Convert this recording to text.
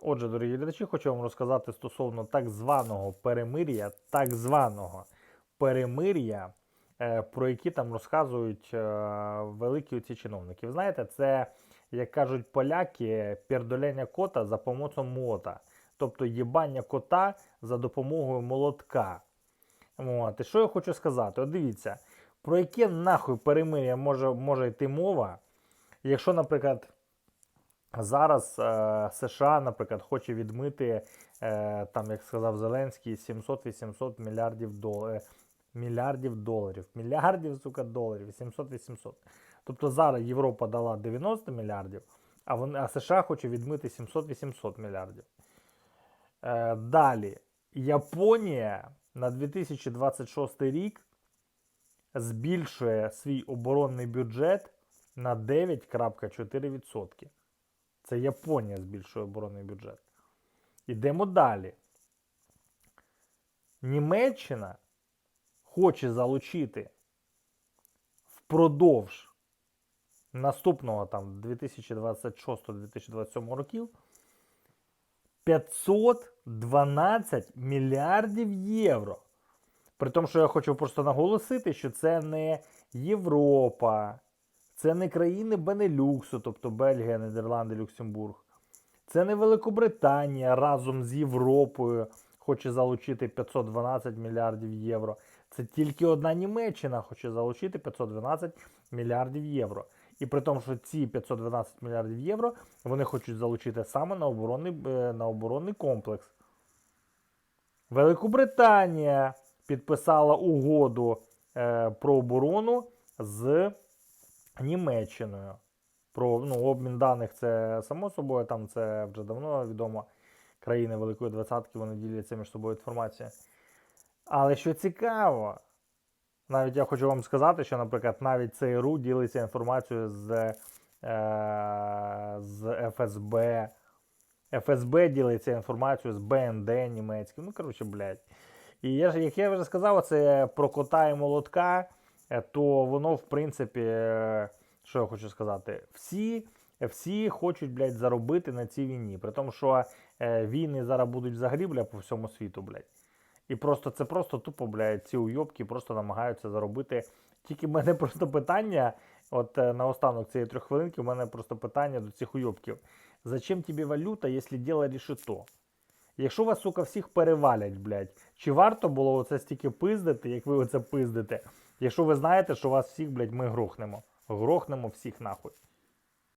Отже, дорогі глядачі, хочу вам розказати стосовно так званого перемир'я, так званого перемир'я, е, про які там розказують е, великі оці чиновники. Знаєте, це, як кажуть поляки, пердоляння кота за помocą мота, тобто їбання кота за допомогою молотка. От. І що я хочу сказати? От дивіться, про яке нахуй перемир'я може, може йти мова, якщо, наприклад, зараз е, США, наприклад, хоче відмити, е, там, як сказав Зеленський, 700-800 мільярдів доларів. Мільярдів доларів. Мільярдів, сука, доларів. 700-800. Тобто зараз Європа дала 90 мільярдів, а, вони, а США хоче відмити 700-800 мільярдів. Е, далі. Японія на 2026 рік збільшує свій оборонний бюджет на 9,4%. Це Японія збільшує оборонний бюджет. Ідемо далі. Німеччина хоче залучити впродовж наступного там 2026-2027 років 512 мільярдів євро. При тому, що я хочу просто наголосити, що це не Європа, це не країни Бенелюксу, тобто Бельгія, Нідерланди, Люксембург. Це не Великобританія разом з Європою хоче залучити 512 мільярдів євро. Це тільки одна Німеччина хоче залучити 512 мільярдів євро. І при тому, що ці 512 мільярдів євро вони хочуть залучити саме на оборонний, е, на оборонний комплекс. Великобританія підписала угоду е, про оборону з Німеччиною. Про ну, обмін даних це само собою, там це вже давно відомо. Країни Великої Двадцятки вони діляться між собою інформацією. Але що цікаво, навіть я хочу вам сказати, що, наприклад, навіть ЦРУ ділиться інформацією з, е, з ФСБ. ФСБ ділиться інформацією з БНД німецьким. Ну, коротше, блядь. І я ж, як я вже сказав, це про кота і молотка, то воно, в принципі, е, що я хочу сказати, всі, всі хочуть, блядь, заробити на цій війні. При тому, що е, війни зараз будуть взагалі, блядь, по всьому світу, блядь. І просто це просто тупо, блядь, ці уйобки просто намагаються заробити. Тільки в мене просто питання, от е, наостанок цієї трьоххвилинки, у мене просто питання до цих уйобків. Зачем тобі валюта, якщо діло рішито? Якщо вас, сука, всіх перевалять, блядь, чи варто було оце стільки пиздити, як ви оце пиздите, якщо ви знаєте, що вас всіх, блядь, ми грохнемо. Грохнемо всіх нахуй.